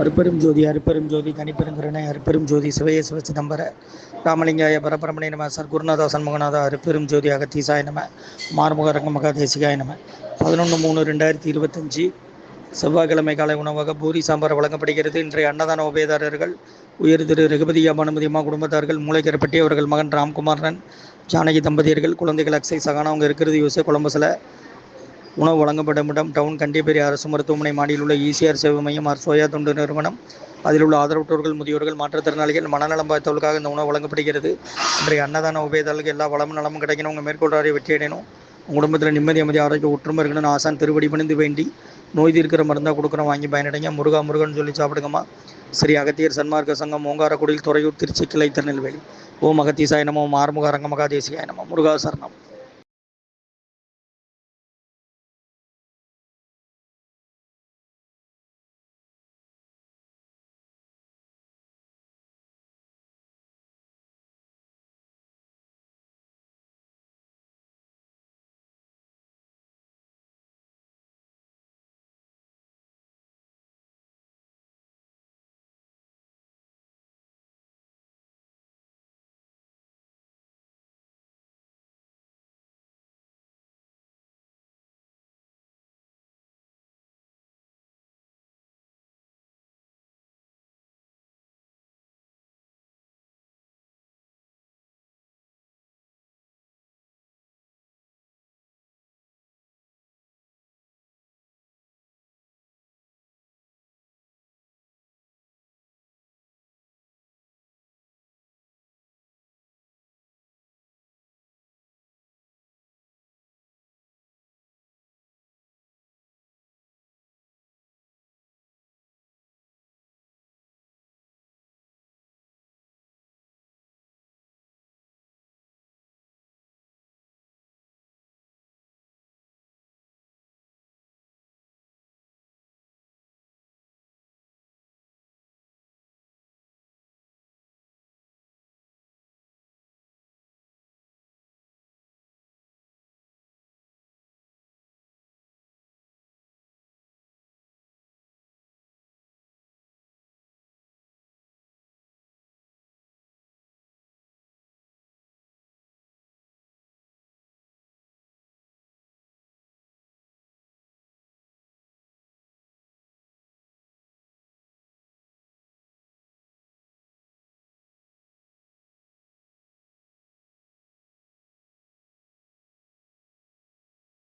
அருப்பெரும் ஜோதி அருப்பெரும் ஜோதி தனிப்பெருங்கருணை அருப்பெரும் ஜோதி சிவைய சிவ சிதம்பர ராமலிங்காய பரபரமணி நம சர்க்குருநாதா சண்முகநாதா அருப்பெரும் ஜோதி அகத்தீசாய நம மார்முக ரங்க மகாதேசிகாய நம. பதினொன்று மூணு ரெண்டாயிரத்தி இருபத்தஞ்சி செவ்வாய்க்கிழமை காலை உணவாக பூரி சாம்பார் வழங்கப்படுகிறது. இன்றைய அன்னதான உபயதாரர்கள் உயர் திரு ரகுபதி அம்மானுமதி அம்மா குடும்பத்தார்கள் மூளைக்கரப்பட்டி அவர்கள் மகன் ராம்குமாரன் ஜானகி தம்பதியர்கள் குழந்தைகள் அக்ஸை சகானா அவங்க இருக்கிறது யூசே கொலம்பஸில் உணவு வழங்கப்படும் இடம். டவுன் கண்டிப்பேரி அரசு மருத்துவமனை மாடியில் உள்ள இசிஆர் சேவை மையம் ஆர் சோயா தொண்டு நிறுவனம். அதில் உள்ள ஆதரவற்றோர்கள் முதியோர்கள் மாற்றுத்திறனாளிகள் மனநலம் பாய்த்தவர்களுக்காக இந்த உணவு வழங்கப்படுகிறது. இன்றைய அன்னதான உபயதாரர்களுக்கு எல்லா வளமும் நலமும் கிடைக்கணும். உங்கள் மேற்கொள்றாரை வெற்றி அடையணும். உங்கள் குடும்பத்தில் நிம்மதி அமைதி ஆரோக்கிய ஒற்றுமை இருக்கணும்னு ஆசான் திருவடி பணிந்து வேண்டி நோய் தீர்க்கிற மருந்தாக கொடுக்குறோம் வாங்கி பயனடைங்க. முருகா முருகன் சொல்லி சாப்பிடுங்கம்மா. ஸ்ரீ அகத்தியர் சன்மார்க்க சங்கம் ஓங்காரக்குடியில் துறையூர் திருச்சி கிளை திருநெல்வேலி. ஓம் அகத்தீசாய நமோ. ஆறுமுக ரங்கமகா தேசியாய நமோ. முருகா சரணம்.